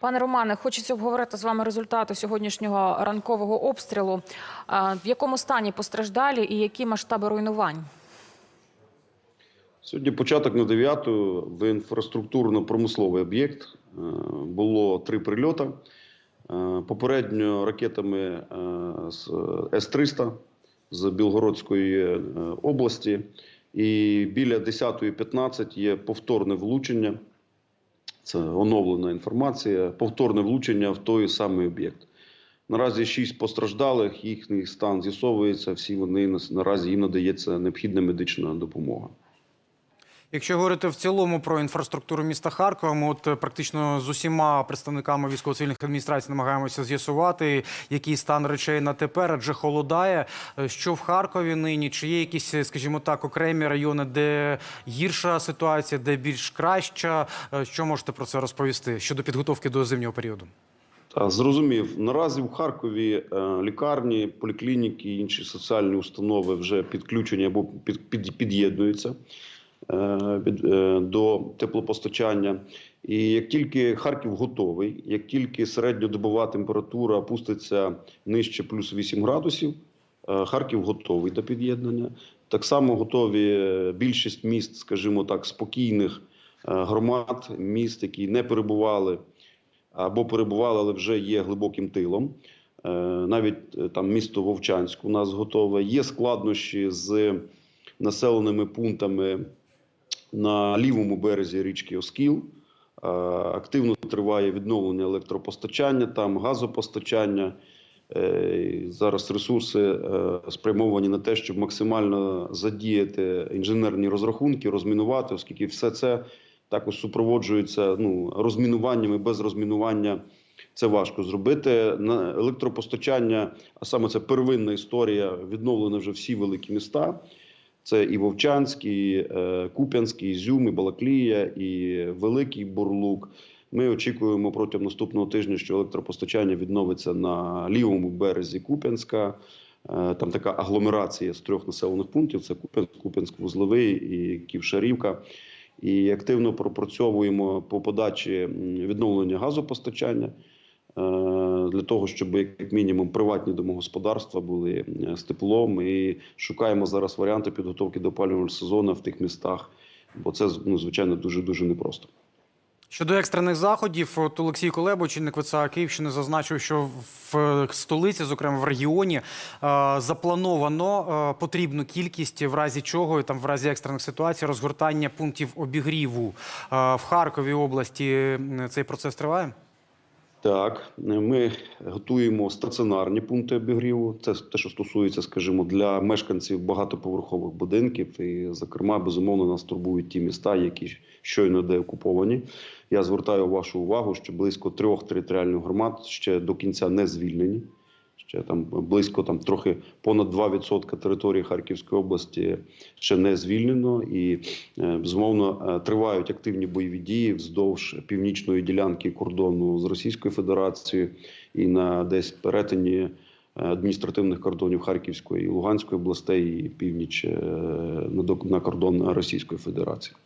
Пане Романе, хочеться обговорити з вами результати сьогоднішнього ранкового обстрілу. В якому стані постраждалі і які масштаби руйнувань? Сьогодні початок на 9 в інфраструктурно-промисловий об'єкт. Е, Було три прильоти. Е, Попередньо ракетами е, з С-300 з Білгородської області. І біля 10.15 є повторне влучення. Це оновлена інформація. Повторне влучення в той самий об'єкт. Наразі шість постраждалих, їхній стан з'ясовується. Всі вони наразі їм надається необхідна медична допомога. Якщо говорити в цілому про інфраструктуру міста Харкова, ми от е, практично з усіма представниками військово-цивільних адміністрацій намагаємося з'ясувати, який стан речей на тепер, адже холодає. Е, Що в Харкові нині? Чи є якісь, е, скажімо так, окремі райони, де гірша ситуація, де більш краща? Що можете про це розповісти щодо підготовки до зимнього періоду? Зрозумів. Наразі в Харкові лікарні, поліклініки інші соціальні установи вже підключені або під, під, під'єднуються під, е, до теплопостачання. І як тільки Харків готовий, як тільки середньодобова температура опуститься нижче плюс 8 градусів, е, Харків готовий до під'єднання. Так само готові е, більшість міст, скажімо так, спокійних е, громад, міст, які не перебували або перебували, але вже є глибоким тилом. Е, Навіть е, там місто Вовчанськ у нас готове. Є складнощі з населеними пунктами на лівому березі річки Оскіл. Е, Активно триває відновлення електропостачання, там газопостачання. Е, Зараз ресурси е, спрямовані на те, щоб максимально задіяти інженерні розрахунки, розмінувати, оскільки все це також супроводжується ну, розмінуваннями. Без розмінування це важко зробити. На електропостачання, а саме це первинна історія, відновлені вже всі великі міста. Це і Вовчанськ, і е, і Ізюм, і Балаклія, і Великий Бурлук. Ми очікуємо протягом наступного тижня, що електропостачання відновиться на лівому березі Куп'янська. Е, Там така агломерація з трьох населених пунктів: це Куп'янськ, Куп'янськ Вузловий і Ківшарівка. І активно пропрацьовуємо по подачі відновлення газопостачання для того, щоб як мінімум приватні домогосподарства були е, з теплом. І шукаємо зараз варіанти підготовки до опалювального сезону в тих містах, бо це ну, звичайно дуже дуже непросто. Щодо екстрених заходів, от Олексій Колебо, очільник ВЦА Київщини, зазначив, що в столиці, зокрема в регіоні, е, заплановано е, потрібну кількість, в разі чого там в разі екстрених ситуацій розгортання пунктів обігріву Е, в Харкові області. Цей процес триває. Так, ми готуємо стаціонарні пункти обігріву. Це те, що стосується, скажімо, для мешканців багатоповерхових будинків. І, зокрема, безумовно, нас турбують ті міста, які щойно деокуповані. Я звертаю вашу увагу, що близько трьох територіальних громад ще до кінця не звільнені. Ще там близько там трохи понад 2% території Харківської області ще не звільнено, і е, безумовно е, тривають активні бойові дії вздовж північної ділянки кордону з Російською Федерацією і на десь перетині е, адміністративних кордонів Харківської і Луганської областей і північ на кордон Російської Федерації.